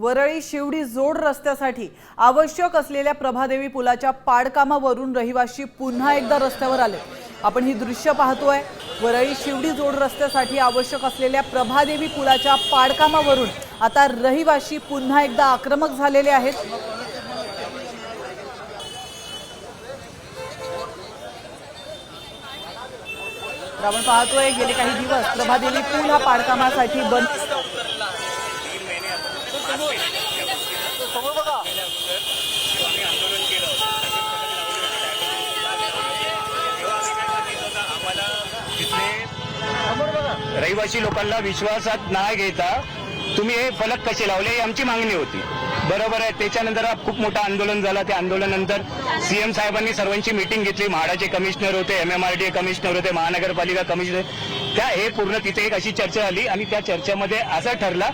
वरळी शिवडी जोड रस्त्यासाठी आवश्यक असलेल्या प्रभादेवी पुलाच्या पाडकामावरून रहिवाशी पुन्हा एकदा रस्त्यावर आले. आपण ही दृश्य पाहतोय. वरळी शिवडी जोड रस्त्यासाठी आवश्यक असलेल्या प्रभादेवी पुलाच्या पाडकामावरून आता रहिवाशी पुन्हा एकदा आक्रमक झालेले आहेत. आपण पाहतोय गेले काही दिवस प्रभादेवी पूल हा पाडकामासाठी बंद रहिवासी लोकांना विश्वासात नाही घेता तुम्ही हे फलक कसे लावले ही आमची मागणी होती. बरोबर आहे त्याच्यानंतर खूप मोठं आंदोलन झालं. त्या आंदोलनानंतर सीएम साहेबांनी सर्वांची मिटिंग घेतली. म्हाडाचे कमिशनर होते M M R D commissioner होते महानगरपालिका कमिशनर त्या हे पूर्ण तिथे एक अशी चर्चा झाली आणि त्या चर्चेमध्ये असं ठरलं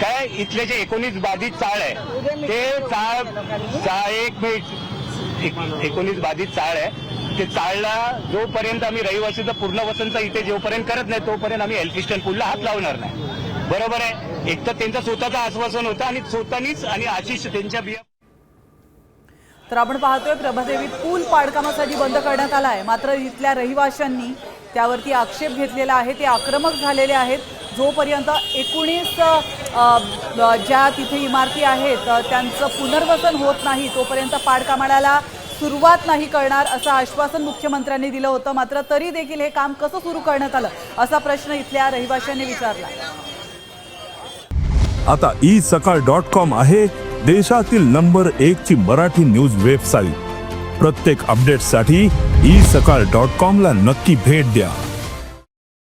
काय इथले जे एकोणीस बाधित चाळ आहे ते चाळ चाळ एक मिनिट एक- एकोणीस बाधित चाळ आहे. ते चाळला जोपर्यंत आम्ही रहिवासीचं पूर्ण वसंत इथे जोपर्यंत करत नाही तोपर्यंत आम्ही एल्फिस्टन पूलला हात लावणार नाही. बरोबर आहे? एक तर त्यांचं स्वतःचं आश्वासन होतं आणि स्वतःनीच आणि आशिष त्यांच्या बिया तर आपण पाहतोय प्रभादेवी पूल पाडकामासाठी बंद करण्यात आला आहे मात्र इथल्या रहिवाशांनी त्यावरती आक्षेप घेतलेला आहे. ते आक्रमक झालेले आहेत. जोपर्यंत एकोणीस ज्या तिथे इमारती आहेत त्यांचं पुनर्वसन होत नाही तोपर्यंत पाडकामाला सुरुवात नाही करणार असं आश्वासन मुख्यमंत्र्यांनी दिलं होतं. मात्र तरी देखील हे काम कसं सुरू करण्यात आलं असा प्रश्न इथल्या रहिवाशांनी विचारला. आता ई सकाळ डॉट कॉम आहे देशातील नंबर एक ची मराठी न्यूज वेबसाईट. प्रत्येक अपडेटसाठी ई सकाळ डॉट कॉम ला नक्की भेट द्या.